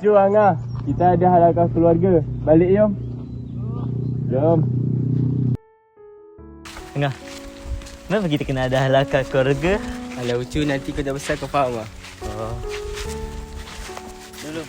Lucu Angah. Kita ada halakah keluarga. Balik jom. Jom. Tengah. Kenapa kita kena ada halakah keluarga? Alah Ucu nanti kau dah besar kau faham lah. Oh. Dulu.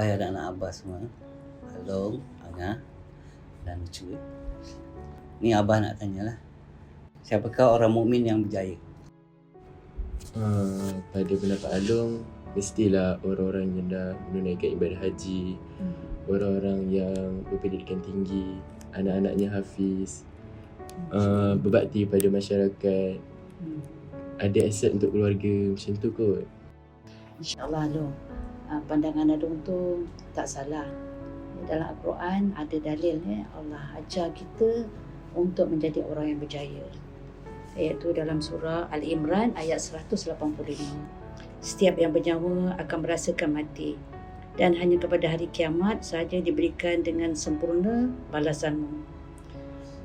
Wahai anak-anak Abah semua. Along, Angah dan Cu Ni Abah nak tanyalah Siapakah orang mukmin yang berjaya? Uh, pada pendapat Along mestilah orang-orang yang dah menunaikan ibadah haji orang-orang yang berpendidikan tinggi anak-anaknya hafiz uh, berbakti pada masyarakat. Ada aset untuk keluarga macam tu kot. InsyaAllah uh, Pandangan Long tu tak salah. Dalam Al-Quran ada dalil ni Allah ajar kita untuk menjadi orang yang berjaya. Iaitu dalam surah Al-Imran ayat 185 Setiap yang bernyawa akan merasakan mati dan hanya kepada hari kiamat sahaja diberikan dengan sempurna balasanmu.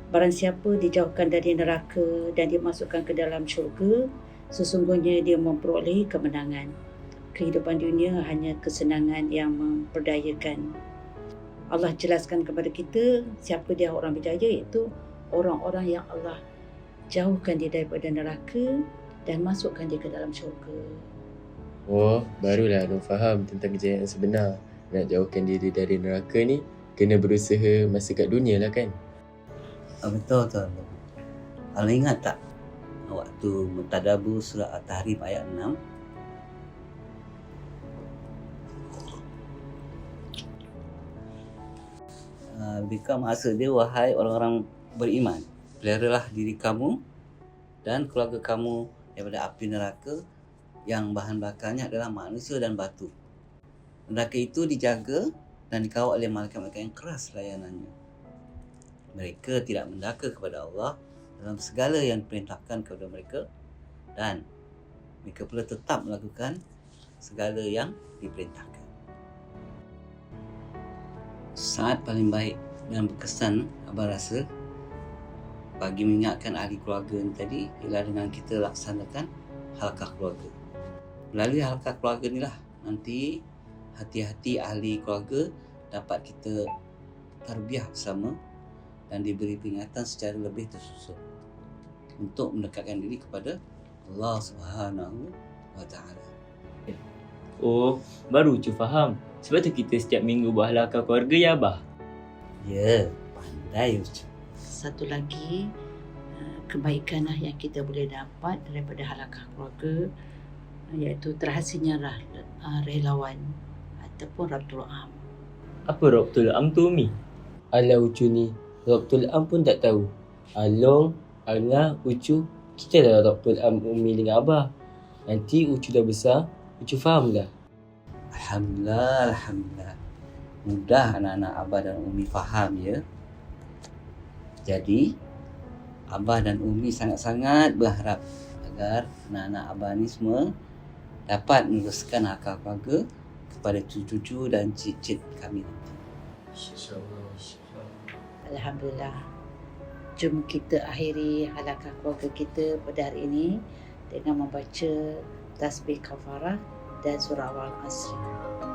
Barang siapa dijauhkan dari neraka dan dimasukkan ke dalam syurga, sesungguhnya dia memperoleh kemenangan kehidupan dunia hanya kesenangan yang memperdayakan. Allah jelaskan kepada kita siapa dia orang berjaya iaitu orang-orang yang Allah jauhkan dia daripada neraka dan masukkan dia ke dalam syurga. oh barulah Along faham tentang kejayaan sebenar nak jauhkan diri dari neraka ni kena berusaha masa kat dunia lah kan Ah, betul tu Along ingat tak Waktu mentadabur surah At-Tahrim ayat 6 Bika masa dia wahai orang-orang beriman Peliharalah diri kamu dan keluarga kamu daripada api neraka yang bahan bakarnya adalah manusia dan batu. Neraka itu dijaga dan dikawal oleh malaikat-malaikat yang keras layanannya. Mereka tidak mendaka kepada Allah dalam segala yang diperintahkan kepada mereka dan mereka pula tetap melakukan segala yang diperintahkan. Saat paling baik dan berkesan Abang rasa bagi mengingatkan ahli keluarga ni tadi ialah dengan kita laksanakan halkah keluarga. Melalui halkah keluarga ni lah nanti hati-hati ahli keluarga dapat kita tarbiyah bersama dan diberi peringatan secara lebih tersusun untuk mendekatkan diri kepada Allah Subhanahu wa taala. Oh, baru Ucu faham. Sebab tu kita setiap minggu buat halakah keluarga ya Abah. Ya, pandai Ucu. Satu lagi uh, kebaikan lah yang kita boleh dapat daripada halakah keluarga iaitu terhasilnya rah, uh, relawan ataupun Rabtul Am. Apa Rabtul Am tu Umi? Alah Ucu ni. Rabtul Am pun tak tahu. Along, Angah, Ucu. Kita dah Rabtul Am Umi dengan Abah. Nanti Ucu dah besar, Ucu faham dah. Alhamdulillah, Alhamdulillah. Mudah anak-anak Abah dan Umi faham ya. Jadi, Abah dan Umi sangat-sangat berharap agar anak-anak Abah ni semua dapat meneruskan akal keluarga kepada cucu-cucu dan cicit kami nanti. Alhamdulillah. Jom kita akhiri halakah keluarga kita pada hari ini dengan membaca tasbih kafarah dan surah awal asri.